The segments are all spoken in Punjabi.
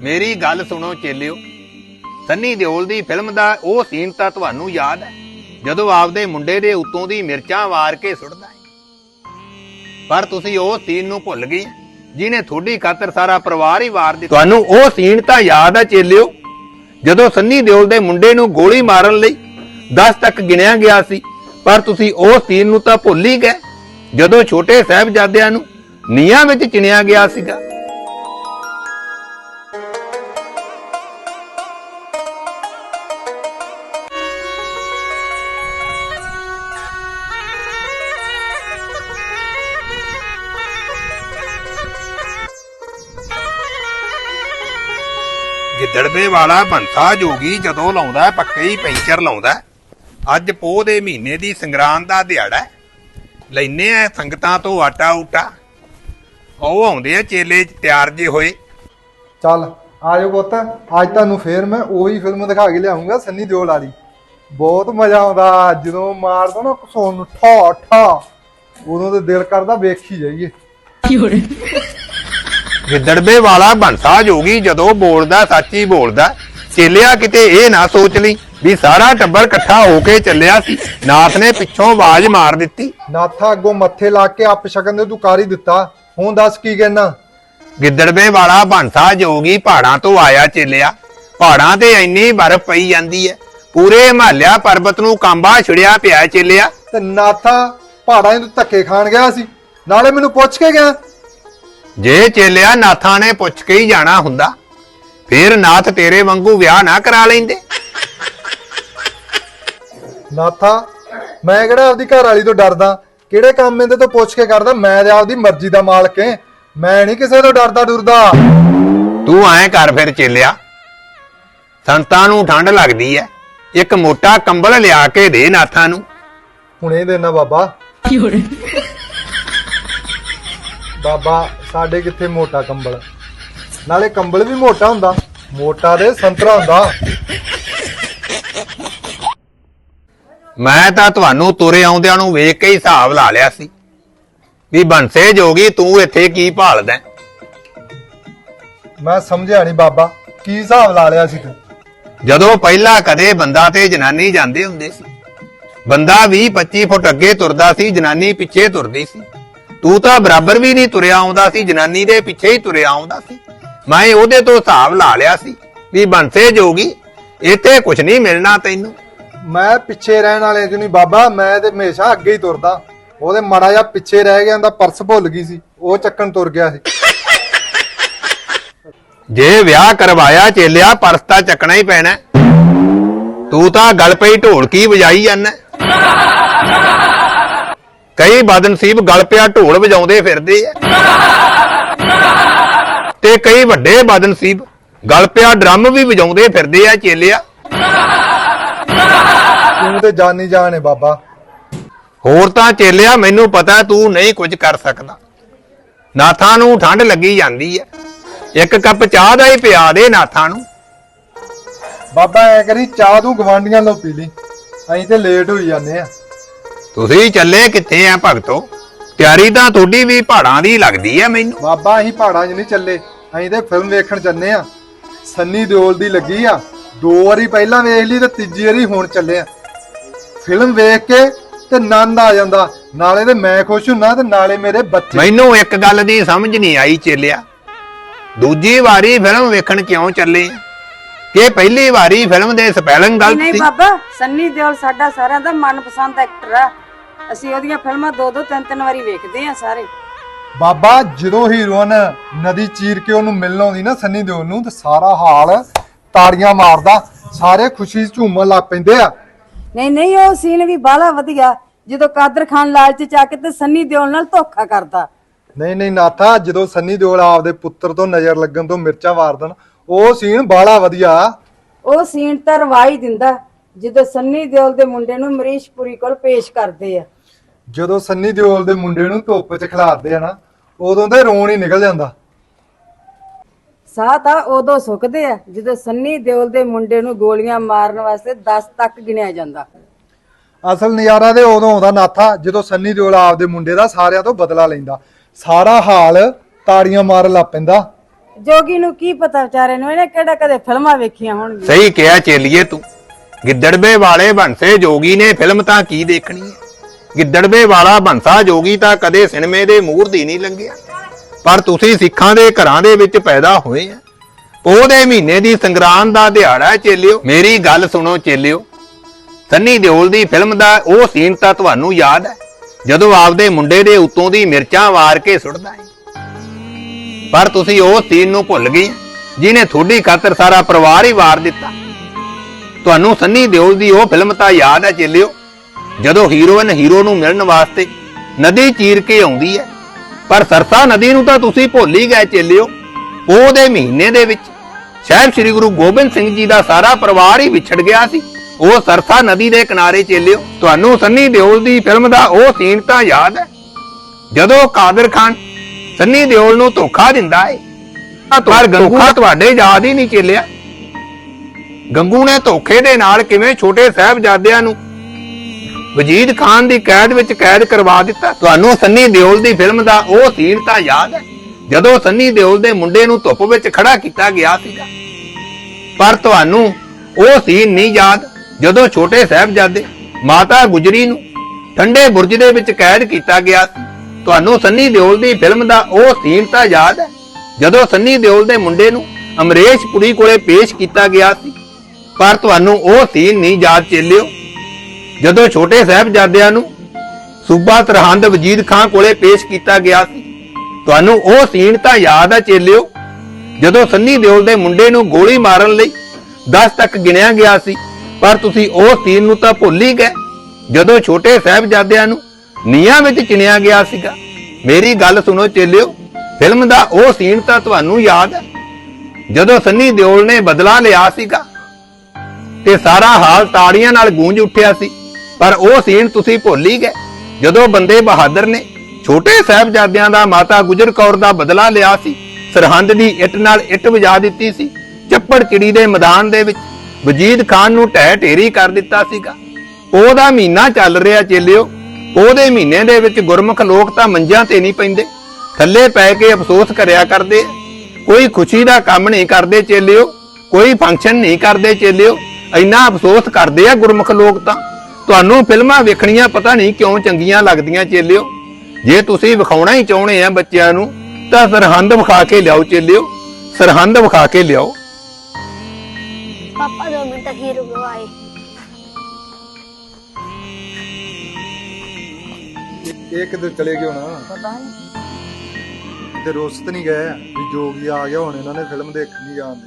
ਮੇਰੀ ਗੱਲ ਸੁਣੋ ਚੇਲਿਓ। ਸੰਨੀ ਦਿਓਲ ਦੀ ਫਿਲਮ ਦਾ ਉਹ ਸੀਨ ਤਾਂ ਤੁਹਾਨੂੰ ਯਾਦ ਹੈ, ਜਦੋਂ ਆਪਦੇ ਮੁੰਡੇ ਦੇ ਉੱਤੋਂ ਦੀ ਮਿਰਚਾਂ ਵਾਰ ਕੇ ਸੁੱਟਦਾ ਹੈ। ਪਰ ਤੁਸੀਂ ਉਹ ਸੀਨ ਨੂੰ ਭੁੱਲ ਗਏ ਜਿਹਨੇ ਤੁਹਾਡੀ ਖਾਤਰ ਸਾਰਾ ਪਰਿਵਾਰ ਹੀ ਵਾਰ ਦਿੱਤਾ। ਤੁਹਾਨੂੰ ਉਹ ਸੀਨ ਤਾਂ ਯਾਦ ਹੈ ਚੇਲਿਓ, ਜਦੋਂ ਸੰਨੀ ਦਿਓਲ ਦੇ ਮੁੰਡੇ ਨੂੰ ਗੋਲੀ ਮਾਰਨ ਲਈ 10 ਤੱਕ ਗਿਣਿਆ ਗਿਆ ਸੀ, ਪਰ ਤੁਸੀਂ ਉਹ ਸੀਨ ਨੂੰ ਤਾਂ ਭੁੱਲ ਹੀ ਗਏ, ਜਦੋਂ ਛੋਟੇ ਸਾਹਿਬਜ਼ਾਦਿਆਂ ਨੂੰ ਨੀਹਾਂ ਵਿੱਚ ਚਿਣਿਆ ਗਿਆ ਸੀਗਾ। ਗਿੱਦੜਵੇ ਵਾਲਾ ਬੰਸਾ ਜੋਗੀ ਜਦੋਂ ਲਾਉਂਦਾ ਹੈ, ਪੱਕੇ ਹੀ ਪੈਂਚਰ ਲਾਉਂਦਾ ਹੈ। ਅੱਜ ਪੋਹ ਦੇ ਮਹੀਨੇ ਦੀ ਸੰਗਰਾਂਦ ਦਾ ਦਿਹਾੜਾ। ਲੈਨੇ ਆ ਸੰਗਤਾਂ ਤੋਂ ਆਟਾ ਊਟਾ। ਉਹ ਆਉਂਦੇ ਆ ਚੇਲੇ ਤਿਆਰ ਜੇ ਹੋਏ। ਚੱਲ ਆਜੋ ਪੁੱਤ ਅੱਜ ਤੁਹਾਨੂੰ ਫੇਰ ਮੈਂ ਉਹੀ ਫਿਲਮ ਦਿਖਾ ਕੇ ਲਿਆਉਂਗਾ ਸੰਨੀ ਦਿਓਲ ਵਾਲੀ। ਬਹੁਤ ਮਜ਼ਾ ਆਉਂਦਾ ਜਦੋਂ ਮਾਰਦਾ ਨਾ ਕਸੋਂ ਨੂੰ ਠਾ ਠਾ ਉਦੋਂ ਤੇ ਦਿਲ ਕਰਦਾ ਵੇਖੀ ਜਾਈਏ। ਗਿੱਦੜਵੇ ਵਾਲਾ ਬੰਸਾ ਜੋਗੀ ਜਦੋਂ ਬੋਲਦਾ ਸੱਚ ਬੋਲਦਾ ਚੇਲਿਆ ਕਿਤੇ ਇਹ ਨਾ ਸੋਚ ਲਈ ਵੀ ਸਾਰਾ ਟੱਬਰ ਇਕੱਠਾ ਹੋ ਕੇ ਚੱਲਿਆ ਸੀ। ਨਾਥ ਨੇ ਪਿੱਛੋਂ ਆਵਾਜ਼ ਮਾਰ ਦਿੱਤੀ। ਨਾਥਾ ਅੱਗੋਂ ਮੱਥੇ ਲਾ ਕੇ ਅੱਪ ਸ਼ਕਨ ਦੇ ਤੂੰ ਕਰ ਹੀ ਦਿੱਤਾ। ਹੁਣ ਦੱਸ ਕੀ ਕਹਿਣਾ? ਗਿੱਦੜਵੇ ਵਾਲਾ ਬੰਸਾ ਜੋਗੀ ਪਹਾੜਾਂ ਤੋਂ ਆਇਆ ਚੇਲਿਆ। ਪਹਾੜਾਂ ਤੇ ਇੰਨੀ ਬਰਫ਼ ਪਈ ਜਾਂਦੀ ਹੈ ਪੂਰੇ ਹਿਮਾਲਿਆ ਪਰਬਤ ਨੂੰ ਕਾਂਬਾ ਛਿੜਿਆ ਪਿਆ ਚੇਲਿਆ। ਤੇ ਨਾਥਾ ਪਹਾੜਾਂ ਤੂੰ ਧੱਕੇ ਖਾਣ ਗਿਆ ਸੀ। ਨਾਲੇ ਮੈਨੂੰ ਪੁੱਛ ਕੇ ਗਿਆ ਜੇ ਚੇਲਿਆ ਨਾਥਾਂ ਨੇ ਪੁੱਛ ਕੇ ਹੀ ਜਾਣਾ ਹੁੰਦਾ ਫੇਰ ਨਾਥ ਤੇਰੇ ਵਾਂਗੂ ਵਿਆਹ ਨਾ ਕਰਾ ਲੈਂਦੇ। ਨਾਥਾ ਮੈਂ ਕਿਹੜਾ ਆਪਦੀ ਘਰ ਵਾਲੀ ਤੋਂ ਡਰਦਾ? ਕਿਹੜੇ ਕੰਮ ਇਹਦੇ ਤੋਂ ਪੁੱਛ ਕੇ ਕਰਦਾ? ਮੈਂ ਤੇ ਆਪਦੀ ਮਰਜ਼ੀ ਦਾ ਮਾਲਕ ਏ ਮੈਂ ਨਹੀਂ ਕਿਸੇ ਤੋਂ ਡਰਦਾ ਡੁਰਦਾ। ਤੂੰ ਐਂ ਕਰ ਫਿਰ ਚੇਲਿਆ। ਸੰਤਾਂ ਨੂੰ ਠੰਡ ਲੱਗਦੀ ਐ। ਇੱਕ ਮੋਟਾ ਕੰਬਲ ਲਿਆ ਕੇ ਦੇ ਨਾਥਾਂ ਨੂੰ। ਹੁਣੇ ਦੇਣਾ ਬਾਬਾ। ਬਾਬਾ ਸਾਡੇ ਕਿੱਥੇ ਮੋਟਾ ਕੰਬਲ? ਨਾਲੇ ਕੰਬਲ ਵੀ ਮੋਟਾ ਹੁੰਦਾ। ਮੋਟਾ ਦੇ ਸੰਤਰਾ ਹੁੰਦਾ। ਮੈਂ ਤਾਂ ਤੁਹਾਨੂੰ ਤੁਰੇ ਆਉਂਦਿਆਂ ਨੂੰ ਵੇਖ ਕੇ ਹੀ ਹਿਸਾਬ ਲਾ ਲਿਆ ਸੀ। ਵੀ ਬੰਸੇ ਜੋਗੀ ਤੂੰ ਇੱਥੇ ਕੀ ਭਾਲਦਾ ਹੈ? ਮੈਂ ਸਮਝਿਆ ਨਹੀਂ ਬਾਬਾ ਕੀ ਹਿਸਾਬ ਲਾ ਲਿਆ ਸੀ ਤੂੰ? ਜਦੋਂ ਪਹਿਲਾਂ ਕਦੇ ਬੰਦਾ ਤੇ ਜਨਾਨੀ ਜਾਂਦੇ ਹੁੰਦੇ ਸੀ। ਬੰਦਾ 20 25 ਫੁੱਟ ਅੱਗੇ ਤੁਰਦਾ ਸੀ ਜਨਾਨੀ ਪਿੱਛੇ ਤੁਰਦੀ ਸੀ। ਤੂੰ ਤਾਂ ਬਰਾਬਰ ਵੀ ਨਹੀਂ ਤੁਰਿਆ ਆਉਂਦਾ ਸੀ ਜਨਾਨੀ ਦੇ ਪਿੱਛੇ ਹੀ ਤੁਰਿਆ ਆਉਂਦਾ ਸੀ। ਮੈਂ ਉਹਦੇ ਤੋਂ ਹਿਸਾਬ ਲਾ ਲਿਆ ਸੀ ਵੀ ਬੰਸੇ ਜੋਗੀ ਇੱਥੇ ਕੁਝ ਨਹੀਂ ਮਿਲਣਾ ਤੈਨੂੰ। ਮੈਂ ਪਿੱਛੇ ਰਹਿਣ ਵਾਲੇ ਚ ਨਹੀਂ? ਬਾਬਾ ਮੈਂ ਤੇ ਹਮੇਸ਼ਾ ਅੱਗੇ ਹੀ ਤੁਰਦਾ। ਉਹਦੇ ਮਾੜਾ ਜਿਹਾ ਪਿੱਛੇ ਰਹਿ ਗਿਆ ਉਹਦਾ ਪਰਸ ਭੁੱਲ ਗਈ ਸੀ। ਉਹ ਚੱਕਣ ਤੁਰ ਗਿਆ ਸੀ। ਜੇ ਵਿਆਹ ਕਰਵਾਇਆ ਚੇਲਿਆ ਪਰਸ ਤਾਂ ਚੱਕਣਾ ਹੀ ਪੈਣਾ। ਤੂੰ ਤਾਂ ਗਲ ਪਈ ਢੋਲਕੀ ਵਜਾਈ ਜਾਂਦਾ। ਕਈ ਬਦਨਸੀਬ ਗਲ ਪਿਆ ਢੋਲ ਵਜਾਉਂਦੇ ਫਿਰਦੇ ਆ। ਤੇ ਕਈ ਵੱਡੇ ਬਦਨਸੀਬ ਗਲ ਪਿਆ ਡਰਮ ਵੀ ਵਜਾਉਂਦੇ ਫਿਰਦੇ ਆ ਚੇਲਿਆ। ਤੂੰ ਤੇ ਜਾਨੀ ਜਾਣ ਬਾਬਾ। ਹੋਰ ਤਾਂ ਚੇਲਿਆ ਮੈਨੂੰ ਪਤਾ ਤੂੰ ਨਹੀਂ ਕੁਝ ਕਰ ਸਕਦਾ। ਨਾਥਾਂ ਨੂੰ ਠੰਡ ਲੱਗੀ ਜਾਂਦੀ ਹੈ ਇੱਕ ਕੱਪ ਚਾਹ ਦਾ ਹੀ ਪਿਆ ਦੇ ਨਾਥਾਂ ਨੂੰ। ਬਾਬਾ ਐ ਕਰੀ ਚਾਹ ਤੂੰ ਗਵਾਂਡੀਆਂ ਲੋ ਪੀ ਲਈ। ਅਸੀਂ ਤੇ ਲੇਟ ਹੋਈ ਜਾਂਦੇ ਆ। ਤੁਸੀਂ ਚੱਲੇ ਕਿੱਥੇ ਆ ਭਗਤੋ? ਤਿਆਰੀ ਤਾਂ ਤੁਹਾਡੀ ਵੀ ਪਹਾੜਾਂ ਦੀ ਲੱਗਦੀ ਐ ਮੈਨੂੰ। ਬਾਬਾ ਅਸੀਂ ਪਹਾੜਾਂ 'ਚ ਨਹੀਂ ਚੱਲੇ। ਅਸੀਂ ਤੇ ਫਿਲਮ ਵੇਖਣ ਚੱਲੇ ਆ। ਸੰਨੀ ਦਿਓਲ ਦੀ ਲੱਗੀ ਆ। ਦੋ ਵਾਰੀ ਪਹਿਲਾਂ ਵੇਖ ਲਈ ਤੇ ਤੀਜੀ ਵਾਰੀ ਹੁਣ ਚੱਲੇ ਆ। ਫਿਲਮ ਵੇਖ ਕੇ ਤੇ ਆਨੰਦ ਆ ਜਾਂਦਾ। ਨਾਲੇ ਤੇ ਮੈਂ ਖੁਸ਼ ਹੁੰਨਾ ਤੇ ਨਾਲੇ ਮੇਰੇ ਬੱਚੇ। ਮੈਨੂੰ ਇੱਕ ਗੱਲ ਦੀ ਸਮਝ ਨਹੀਂ ਆਈ ਚੇਲਿਆ। ਦੂਜੀ ਵਾਰੀ ਫਿਲਮ ਵੇਖਣ ਕਿਉਂ ਚੱਲੇ ਆ? ਕਿ ਪਹਿਲੀ ਵਾਰੀ ਫਿਲਮ ਦੇ ਸਪੈਲਿੰਗ ਗਲਤ ਨਹੀਂ ਸੀ? ਬਾਬਾ ਸੰਨੀ ਦਿਓਲ ਸਾਡਾ ਸਾਰਿਆਂ ਦਾ ਮਨਪਸੰਦ ਐਕਟਰ ਆ। ਅਸੀਂ ਉਹਦੀਆਂ ਫਿਲਮਾਂ ਦੋ ਦੋ ਤਿੰਨ ਤਿੰਨ ਵਾਰੀ ਵੇਖਦੇ ਆ ਸਾਰੇ। ਬਾਬਾ ਜਦੋਂ ਹੀਰੋਇਨ ਨਦੀ ਚੀਰ ਕੇ ਉਹਨੂੰ ਮਿਲਣ ਆਉਂਦੀ ਨਾ ਸੰਨੀ ਦਿਓਲ ਨੂੰ ਤੇ ਸਾਰਾ ਹਾਲ ਤਾੜੀਆਂ ਮਾਰਦਾ ਸਾਰੇ ਖੁਸ਼ੀ 'ਚ ਝੂਮਣ ਲੱਗ ਪੈਂਦੇ ਆ। ਨਹੀਂ ਨਹੀਂ ਉਹ ਸੀਨ ਵੀ ਬਾਹਲਾ ਵਧੀਆ। ਜਦੋਂ ਕਾਦਰ ਖਾਨ ਲਾਲਚ ਚ ਆ ਕੇ ਤੇ ਸੰਨੀ ਦਿਓਲ ਨਾਲ ਧੋਖਾ ਕਰਦਾ। ਨਹੀਂ ਨਹੀਂ ਨਾਥਾ ਜਦੋਂ ਸੰਨੀ ਦਿਓਲ ਆਪਦੇ ਪੁੱਤਰ ਤੋਂ ਨਜ਼ਰ ਲੱਗਣ ਤੋਂ ਮਿਰਚਾਂ ਵਾਰ ਦੇਣ ਉਹ ਸੀਨ ਬਾਲਾ ਵਧੀਆ। ਉਹ ਸੀਨ ਤਾਂ ਰਵਾਈ ਦਿੰਦਾ ਜਦੋਂ ਸੰਨੀ ਦਿਓਲ ਦੇ ਮੁੰਡੇ ਨੂੰ ਮਰੀਸ਼ ਪੁਰੀ ਕੋਲ ਪੇਸ਼ ਕਰਦੇ ਆ। ਜਦੋਂ ਸੰਨੀ ਦਿਓਲ ਦੇ ਮੁੰਡੇ ਨੂੰ ਧੁੱਪ 'ਚ ਖਿਲਾਰਦੇ ਆ ਨਾ ਉਦੋਂ ਤੇ ਰੋਣ ਹੀ ਨਿਕਲ ਜਾਂਦਾ। ਸਾਹ ਤਾਂ ਉਦੋਂ ਸੁੱਕਦੇ ਆ ਜਦੋਂ ਸੰਨੀ ਦਿਓਲ ਦੇ ਮੁੰਡੇ ਨੂੰ ਗੋਲੀਆਂ ਮਾਰਨ ਵਾਸਤੇ 10 ਤੱਕ ਗਿਣਿਆ ਜਾਂਦਾ। ਅਸਲ ਨਜ਼ਾਰਾ ਤੇ ਉਦੋਂ ਆਉਂਦਾ ਨਾਥਾ ਜਦੋਂ ਸੰਨੀ ਦਿਓਲ ਆਪਦੇ ਮੁੰਡੇ ਦਾ ਸਾਰਿਆਂ ਤੋਂ ਬਦਲਾ ਲੈਂਦਾ। ਸਾਰਾ ਹਾਲ ਤਾੜੀਆਂ ਮਾਰਨ ਲੱਗ ਪੈਂਦਾ। ਜੋਗੀ ਨੂੰ ਕੀ ਪਤਾ ਵਿਚਾਰੇ ਨੂੰ, ਇਹਨੇ ਕਿਹੜਾ ਕਦੇ ਫਿਲਮਾਂ ਵੇਖੀਆਂ ਹੋਣਗੀਆਂ? ਸਹੀ ਕਿਹਾ ਚੇਲੀਏ ਤੂੰ। ਗਿੱਦੜਵੇ ਵਾਲੇ ਬੰਸੇ ਜੋਗੀ ਨੇ ਫਿਲਮ ਤਾਂ ਕੀ ਦੇਖਣੀ ਹੈ? ਗਿੱਦੜਵੇ ਵਾਲਾ ਬੰਸਾ ਜੋਗੀ ਤਾਂ ਕਦੇ ਸਿਨੇਮੇ ਦੇ ਮੂਹਰ ਦੀ ਨਹੀਂ ਲੰਘਿਆ। ਪਰ ਤੁਸੀਂ ਸਿੱਖਾਂ ਦੇ ਘਰਾਂ ਦੇ ਵਿੱਚ ਪੈਦਾ ਹੋਏ ਆ। ਉਹਦੇ ਮਹੀਨੇ ਦੀ ਸੰਗਰਾਂਦ ਦਾ ਦਿਹਾੜਾ ਹੈ ਚੇਲਿਓ। ਮੇਰੀ ਗੱਲ ਸੁਣੋ ਚੇਲਿਓ। ਸੰਨੀ ਦਿਓਲ ਦੀ ਫਿਲਮ ਦਾ ਉਹ ਸੀਨ ਤਾਂ ਤੁਹਾਨੂੰ ਯਾਦ ਹੈ? ਜਦੋਂ ਆਪਦੇ ਮੁੰਡੇ ਦੇ ਉੱਤੋਂ ਦੀ ਮਿਰਚਾਂ ਵਾਰ ਕੇ ਸੁੱਟਦਾ ਹੈ। ਪਰ ਤੁਸੀਂ ਉਹ ਸੀਨ ਨੂੰ ਭੁੱਲ ਗਈ, ਜਿਹਨੇ ਤੁਹਾਡੀ ਖਾਤਰ ਸਾਰਾ ਪਰਿਵਾਰ ਹੀ ਵਾਰ ਦਿੱਤਾ। ਤੁਹਾਨੂੰ ਸੰਨੀ ਦਿਓਲ ਦੀ ਉਹ ਫਿਲਮ ਤਾਂ ਯਾਦ ਹੈ ਚੇਲਿਓ, ਜਦੋਂ ਹੀਰੋਇਨ ਹੀਰੋ ਨੂੰ ਮਿਲਣ ਵਾਸਤੇ ਨਦੀ ਚੀਰ ਕੇ ਆਉਂਦੀ ਹੈ। ਪਰ ਸਰਸਾ ਨਦੀ ਨੂੰ ਤਾਂ ਤੁਸੀਂ ਭੁੱਲ ਹੀ ਗਏ ਚੇਲਿਓ, ਉਹਦੇ ਮਹੀਨੇ ਦੇ ਵਿੱਚ ਸਾਹਿਬ ਸ੍ਰੀ ਗੁਰੂ ਗੋਬਿੰਦ ਸਿੰਘ ਜੀ ਦਾ ਸਾਰਾ ਪਰਿਵਾਰ ਹੀ ਵਿਛੜ ਗਿਆ ਸੀ। ਉਹ ਸਰਸਾ ਨਦੀ ਦੇ ਕਿਨਾਰੇ ਚੇਲਿਓ, ਤੁਹਾਨੂੰ ਸੰਨੀ ਦਿਓਲ ਦੀ ਫਿਲਮ ਦਾ ਉਹ ਸੀਨ ਤਾਂ ਯਾਦ ਹੈ। ਜਦੋਂ ਕਾਦਰ ਖਾਨ ਸੰਨੀ ਦਿਓਲ ਨੂੰ ਧੋਖਾ ਦਿੰਦਾ ਹੈ ਪਰ ਧੋਖਾ ਤੁਹਾਡੇ ਯਾਦ ਹੀ ਨਹੀਂ ਚੱਲਿਆ। ਗੰਗੂ ਨੇ ਧੋਖੇ ਦੇ ਨਾਲ ਕਿਵੇਂ ਛੋਟੇ ਸਾਹਿਬਜ਼ਾਦਿਆਂ ਨੂੰ ਵਜੀਦ ਖਾਨ ਦੀ ਕੈਦ ਵਿੱਚ ਕੈਦ ਕਰਵਾ ਦਿੱਤਾ? ਤੁਹਾਨੂੰ ਸੰਨੀ ਦਿਓਲ ਦੀ ਫਿਲਮ ਦਾ ਉਹ ਸੀਨ ਤਾਂ ਯਾਦ ਹੈ ਜਦੋਂ ਸੰਨੀ ਦਿਓਲ ਦੇ ਮੁੰਡੇ ਨੂੰ ਧੁੱਪ ਵਿੱਚ ਖੜਾ ਕੀਤਾ ਗਿਆ ਸੀਗਾ। ਪਰ ਤੁਹਾਨੂੰ ਉਹ ਸੀਨ ਨਹੀਂ ਯਾਦ ਜਦੋਂ ਛੋਟੇ ਸਾਹਿਬਜ਼ਾਦੇ ਮਾਤਾ ਗੁਜਰੀ ਨੂੰ ਠੰਡੇ ਬੁਰਜ ਦੇ ਵਿੱਚ ਕੈਦ ਕੀਤਾ ਗਿਆ ਸੀ। ਤੁਹਾਨੂੰ ਸੰਨੀ ਦਿਓਲ ਦੀ ਫਿਲਮ ਦਾ ਉਹ ਸੀਨ ਤਾਂ ਯਾਦ ਹੈ? ਜਦੋਂ ਸੰਨੀ ਦਿਓਲ ਦੇ ਮੁੰਡੇ ਨੂੰ ਅਮਰੇਸ਼ ਪੁਰੀ ਕੋਲੇ ਪੇਸ਼ ਕੀਤਾ ਗਿਆ ਸੀ, ਪਰ ਤੁਹਾਨੂੰ ਉਹ ਸੀਨ ਨਹੀਂ ਯਾਦ ਚੱਲਿਓ। ਜਦੋਂ ਛੋਟੇ ਸਾਹਿਬਜ਼ਾਦਿਆਂ ਨੂੰ ਸੂਬਾ ਸਰਹੰਦ ਵਜੀਦ ਖਾਨ ਕੋਲੇ ਪੇਸ਼ ਕੀਤਾ ਗਿਆ ਸੀ, ਤੁਹਾਨੂੰ ਉਹ ਸੀਨ ਤਾਂ ਯਾਦ ਹੈ ਚੇਲਿਓ? ਜਦੋਂ ਸੰਨੀ ਦਿਓਲ ਦੇ ਮੁੰਡੇ ਨੂੰ ਗੋਲੀ ਮਾਰਨ ਲਈ 10 ਤੱਕ ਗਿਣਿਆ ਗਿਆ ਸੀ, ਪਰ ਤੁਸੀਂ ਉਹ ਸੀਨ ਨੂੰ ਤਾਂ ਭੁੱਲ ਹੀ ਗਏ। ਜਦੋਂ ਛੋਟੇ ਸਾਹਿਬਜ਼ਾਦਿਆਂ ਨੂੰ ਨੀਹਾਂ ਵਿੱਚ ਚਿਣਿਆ ਗਿਆ ਸੀਗਾ। ਮੇਰੀ ਗੱਲ ਸੁਣੋ ਚੇਲਿਓ, ਫਿਲਮ ਦਾ ਉਹ ਸੀਨ ਤਾਂ ਤੁਹਾਨੂੰ ਯਾਦ ਹੈ? ਜਦੋਂ ਸੰਨੀ ਦਿਓਲ ਨੇ ਬਦਲਾ ਲਿਆ ਸੀਗਾ ਤੇ ਸਾਰਾ ਹਾਲ ਤਾੜੀਆਂ ਨਾਲ ਗੂੰਜ ਉੱਠਿਆ ਸੀ, ਪਰ ਉਹ ਸੀਨ ਤੁਸੀਂ ਭੁੱਲ ਹੀ ਗਏ। ਜਦੋਂ ਬੰਦੇ ਬਹਾਦਰ ਨੇ ਛੋਟੇ ਸਾਹਿਬਜ਼ਾਦਿਆਂ ਦਾ ਮਾਤਾ ਗੁਜਰ ਕੌਰ ਦਾ ਬਦਲਾ ਲਿਆ ਸੀ, ਸਰਹੰਦ ਦੀ ਇੱਟ ਨਾਲ ਇੱਟ ਵਜਾ ਦਿੱਤੀ ਸੀ, ਚੱਪੜ ਚਿੜੀ ਦੇ ਮੈਦਾਨ ਦੇ ਵਿੱਚ ਵਜੀਦ ਖਾਨ ਨੂੰ ਢਹਿ ਢੇਰੀ ਕਰ ਦਿੱਤਾ ਸੀਗਾ। ਉਹਦਾ ਮਹੀਨਾ ਚੱਲ ਰਿਹਾ ਚੇਲਿਓ ਉਹਦੇ ਮਹੀਨੇ ਦੇ ਵਿੱਚ ਗੁਰਮੁਖ ਲੋਕ ਤਾਂ ਮੰਜਾਂ ਤੇ ਨਹੀਂ ਪੈਂਦੇ। ਥੱਲੇ ਪੈ ਕੇ ਅਫਸੋਸ ਕਰਿਆ ਕਰਦੇ। ਕੋਈ ਖੁਸ਼ੀ ਦਾ ਕੰਮ ਨਹੀਂ ਕਰਦੇ ਚੇਲਿਓ, ਕੋਈ ਫੰਕਸ਼ਨ ਨਹੀਂ ਕਰਦੇ ਚੇਲਿਓ। ਇੰਨਾ ਅਫਸੋਸ ਕਰਦੇ ਆ ਗੁਰਮੁਖ ਲੋਕ ਤਾਂ। ਤੁਹਾਨੂੰ ਫਿਲਮਾਂ ਵੇਖਣੀਆਂ ਪਤਾ ਨਹੀਂ ਕਿਉਂ ਚੰਗੀਆਂ ਲੱਗਦੀਆਂ ਚੇਲਿਓ। ਜੇ ਤੁਸੀਂ ਵਿਖਾਉਣਾ ਹੀ ਚਾਹੁੰਦੇ ਆ ਬੱਚਿਆਂ ਨੂੰ, ਤਾਂ ਸਰਹੰਦ ਵਿਖਾ ਕੇ ਲਿਆਓ ਚੇਲਿਓ। ਸਰਹੰਦ ਵਿਖਾ ਕੇ ਲਿਆਓ। ਪਾਪਾ ਦੋ ਮਿੰਟ ਹੀ ਰੁਕੋ ਇਹ ਕਿੱਧਰ ਚਲੇ ਗਏ ਹੁਣ? ਪਤਾ ਨਹੀਂ ਤੇ ਰੁੱਸ ਤਾਂ ਨਹੀਂ ਗਏ? ਵੀ ਜੋਗੀ ਆ ਗਿਆ ਹੁਣ ਇਹਨਾਂ ਨੇ ਫਿਲਮ ਦੇਖਣ ਨਹੀਂ ਜਾਂਦੇ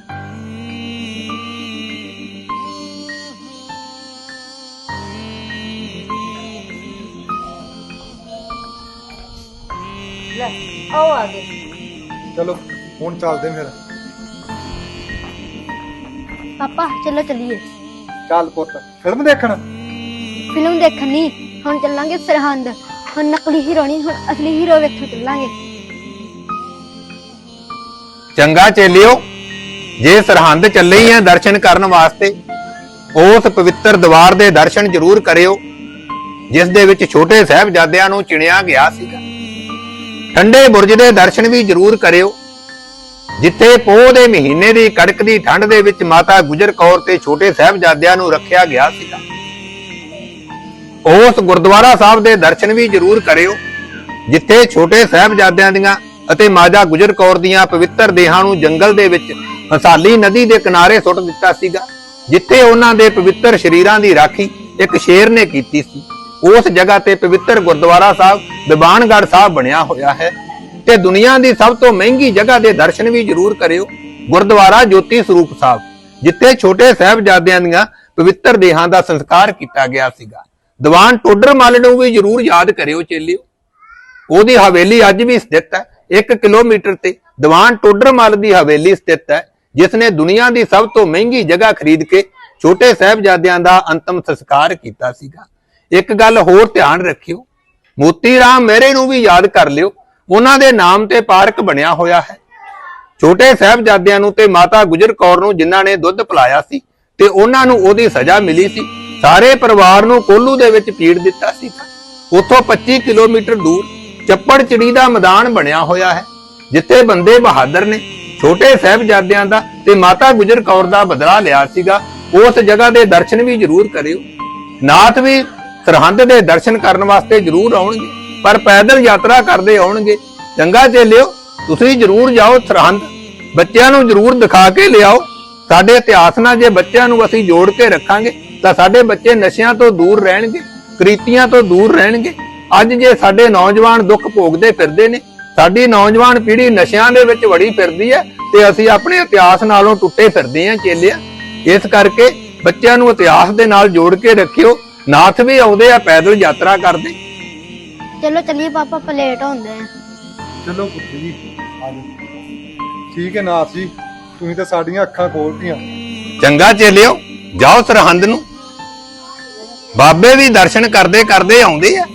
ਲੈ ਆਓ ਆ ਗਏ। ਚਲੋ ਹੁਣ ਚੱਲਦੇ ਫਿਰ। ਪਾਪਾ ਚਲੋ ਚੱਲੀਏ। ਚੱਲ ਪੁੱਤ ਫਿਲਮ ਦੇਖਣ? ਫਿਲਮ ਦੇਖਣ ਹੁਣ ਚੱਲਾਂਗੇ ਸਰਹੰਦ। ਹੁਣ ਨਕਲੀ ਹੀਰੋ ਨਹੀਂ, ਹੁਣ ਅਸਲੀ ਹੀਰੋ ਵੇਖਣ ਚੱਲਾਂਗੇ। ਚੰਗਾ ਚੇਲਿਓ, ਜੇ ਸਰਹੰਦ ਚੱਲੇ ਹੀ ਆ ਦਰਸ਼ਨ ਕਰਨ ਵਾਸਤੇ, ਉਸ ਪਵਿੱਤਰ ਦੀਵਾਰ ਦੇ ਦਰਸ਼ਨ ਜ਼ਰੂਰ ਕਰਿਓ, ਜਿਸ ਦੇ ਵਿੱਚ ਛੋਟੇ ਸਾਹਿਬਜ਼ਾਦਿਆਂ ਨੂੰ ਚਿਣਿਆ ਗਿਆ ਸੀਗਾ। ਠੰਡੇ ਬੁਰਜ ਦੇ ਦਰਸ਼ਨ ਵੀ ਜ਼ਰੂਰ ਕਰਿਓ, ਜਿੱਥੇ ਪੋਹ ਦੇ ਮਹੀਨੇ ਦੀ ਕੜਕਦੀ ਠੰਡ ਦੇ ਵਿੱਚ ਮਾਤਾ ਗੁਜਰ ਕੌਰ ਤੇ ਛੋਟੇ ਸਾਹਿਬਜ਼ਾਦਿਆਂ ਨੂੰ ਰੱਖਿਆ ਗਿਆ ਸੀਗਾ। ਉਸ ਗੁਰਦੁਆਰਾ ਸਾਹਿਬ ਦੇ ਦਰਸ਼ਨ ਵੀ ਜ਼ਰੂਰ ਕਰਿਓ, ਜਿੱਥੇ ਛੋਟੇ ਸਾਹਿਬਜ਼ਾਦਿਆਂ ਦੀਆਂ ਅਤੇ ਮਾਤਾ ਗੁਜਰ ਕੌਰ ਦੀਆਂ ਪਵਿੱਤਰ ਦੇਹਾਂ ਨੂੰ ਜੰਗਲ ਦੇ ਵਿੱਚ ਹਸਾਲੀ ਨਦੀ ਦੇ ਕਿਨਾਰੇ ਸੁੱਟ ਦਿੱਤਾ ਸੀਗਾ, ਜਿੱਥੇ ਉਹਨਾਂ ਦੇ ਪਵਿੱਤਰ ਸ਼ਰੀਰਾਂ ਦੀ ਰਾਖੀ ਇੱਕ ਸ਼ੇਰ ਨੇ ਕੀਤੀ ਸੀ। ਉਸ ਜਗ੍ਹਾ ਤੇ ਪਵਿੱਤਰ ਗੁਰਦੁਆਰਾ ਸਾਹਿਬ, ਦੀਵਾਨਗੜ੍ਹ ਸਾਹਿਬ ਬਣਿਆ ਹੋਇਆ ਹੈ। ਤੇ ਦੁਨੀਆ ਦੀ ਸਭ ਤੋਂ ਮਹਿੰਗੀ ਜਗ੍ਹਾ ਦੇ ਦਰਸ਼ਨ ਵੀ ਜ਼ਰੂਰ ਕਰਿਓ, ਗੁਰਦੁਆਰਾ ਜੋਤੀ ਸਰੂਪ ਸਾਹਿਬ, ਜਿੱਥੇ ਛੋਟੇ ਸਾਹਿਬਜ਼ਾਦਿਆਂ ਦੀਆਂ ਪਵਿੱਤਰ ਦੇਹਾਂ ਦਾ ਸੰਸਕਾਰ ਕੀਤਾ ਗਿਆ ਸੀਗਾ। ਦੀਵਾਨ ਟੋਡਰ ਮੱਲ ਨੂੰ ਵੀ ਜ਼ਰੂਰ ਯਾਦ ਕਰਿਓ ਚੇਲਿਓ। ਉਹਦੀ ਹਵੇਲੀ ਅੱਜ ਵੀ ਸਥਿਤ ਹੈ। 1 ਕਿਲੋਮੀਟਰ ਤੇ ਦੀਵਾਨ ਟੋਡਰਮਲ ਦੀ ਹਵੇਲੀ ਸਥਿਤ ਹੈ, ਜਿਸ ਨੇ ਦੁਨੀਆ ਦੀ ਸਭ ਤੋਂ ਮਹਿੰਗੀ ਜਗ੍ਹਾ ਖਰੀਦ ਕੇ ਛੋਟੇ ਸਾਹਿਬਜ਼ਾਦਿਆਂ ਦਾ ਅੰਤਮ ਸੰਸਕਾਰ ਕੀਤਾ ਸੀਗਾ। ਇੱਕ ਗੱਲ ਹੋਰ ਧਿਆਨ ਰੱਖਿਓ, ਮੋਤੀ ਰਾਮ ਮਹਿਰੇ ਨੂੰ ਵੀ ਯਾਦ ਕਰ ਲਿਓ, ਉਹਨਾਂ ਦੇ ਨਾਮ ਤੇ ਪਾਰਕ ਬਣਿਆ ਹੋਇਆ ਹੈ। ਛੋਟੇ ਸਾਹਿਬਜ਼ਾਦਿਆਂ ਨੂੰ ਤੇ ਮਾਤਾ ਗੁਜਰ ਕੌਰ ਨੂੰ ਜਿਨ੍ਹਾਂ ਨੇ ਦੁੱਧ ਪਿਲਾਇਆ ਸੀ, ਤੇ ਉਹਨਾਂ ਨੂੰ ਉਹਦੀ ਸਜ਼ਾ ਮਿਲੀ ਸੀ। ਸਾਰੇ ਪਰਿਵਾਰ ਨੂੰ ਕੋਲੂ ਦੇ ਵਿੱਚ ਪੀੜ ਦਿੱਤਾ ਸੀ ਉੱਥੋਂ 25 ਕਿਲੋਮੀਟਰ ਦੂਰ ਚੱਪੜ ਚਿੜੀ ਦਾ ਮੈਦਾਨ ਬਣਿਆ ਹੋਇਆ ਹੈ, ਜਿੱਥੇ ਬੰਦੇ ਬਹਾਦਰ ਨੇ, ਛੋਟੇ ਸਾਹਿਬਜ਼ਾਦਿਆਂ ਦਾ ਤੇ ਮਾਤਾ ਗੁਜਰ ਕੌਰ ਦਾ ਬਦਲਾ ਲਿਆ ਸੀਗਾ। ਉਸ ਜਗ੍ਹਾ ਦੇ ਦਰਸ਼ਨ ਵੀ ਜ਼ਰੂਰ ਕਰਿਓ। ਨਾਥ ਵੀ ਸਰਹੰਦ ਦੇ ਦਰਸ਼ਨ ਕਰਨ ਵਾਸਤੇ ਜ਼ਰੂਰ ਆਉਣਗੇ, ਪਰ ਪੈਦਲ ਯਾਤਰਾ ਕਰਦੇ ਆਉਣਗੇ। ਚੰਗਾ ਚੇਲਿਓ, ਤੁਸੀਂ ਜ਼ਰੂਰ ਜਾਓ ਸਰਹੰਦ। ਬੱਚਿਆਂ ਨੂੰ ਜ਼ਰੂਰ ਦਿਖਾ ਕੇ ਲਿਆਓ। ਸਾਡੇ ਇਤਿਹਾਸ ਨਾਲ ਜੇ ਬੱਚਿਆਂ ਨੂੰ ਅਸੀਂ ਜੋੜ ਕੇ ਰੱਖਾਂਗੇ ਤਾਂ ਸਾਡੇ ਬੱਚੇ ਨਸ਼ਿਆਂ ਤੋਂ ਦੂਰ ਰਹਿਣਗੇ ਕ੍ਰੀਤੀਆਂ ਤੋਂ ਦੂਰ ਰਹਿਣਗੇ। ਅੱਜ ਜੇ ਸਾਡੇ ਨੌਜਵਾਨ ਦੁੱਖ ਭੋਗਦੇ ਫਿਰਦੇ ਨੇ ਸਾਡੀ ਨੌਜਵਾਨ ਪੀੜ੍ਹੀ ਨਸ਼ਿਆਂ ਦੇ ਵਿੱਚ ਵੜੀ ਫਿਰਦੀ ਹੈ ਤੇ ਅਸੀਂ ਆਪਣੇ ਇਤਿਹਾਸ ਨਾਲੋਂ ਟੁੱਟੇ ਫਿਰਦੇ ਹਾਂ ਚੇਲਿਆ। ਇਸ ਕਰਕੇ ਬੱਚਿਆਂ ਨੂੰ ਇਤਿਹਾਸ ਦੇ ਨਾਲ ਜੋੜ ਕੇ ਰੱਖਿਓ ਨਾਥ ਵੀ ਆਉਂਦੇ ਆ ਪੈਦਲ ਯਾਤਰਾ ਕਰਦੇ। ਚਲੋ ਚੱਲੀਏ ਪਾਪਾ ਪਲੇਟ ਹੁੰਦੇ ਆ। ਚਲੋ ਪੁੱਤ ਜੀ ਆ ਜਾਓ। ਠੀਕ ਹੈ ਨਾਥ ਜੀ ਤੁਸੀਂ ਤਾਂ ਸਾਡੀਆਂ ਅੱਖਾਂ ਖੋਲਤੀਆਂ। ਚੰਗਾ ਚੇਲਿਓ ਜਾਓ ਸਰਹੰਦ ਨੂੰ। ਬਾਬੇ ਵੀ ਦਰਸ਼ਨ ਕਰਦੇ ਕਰਦੇ ਆਉਂਦੇ ਆ।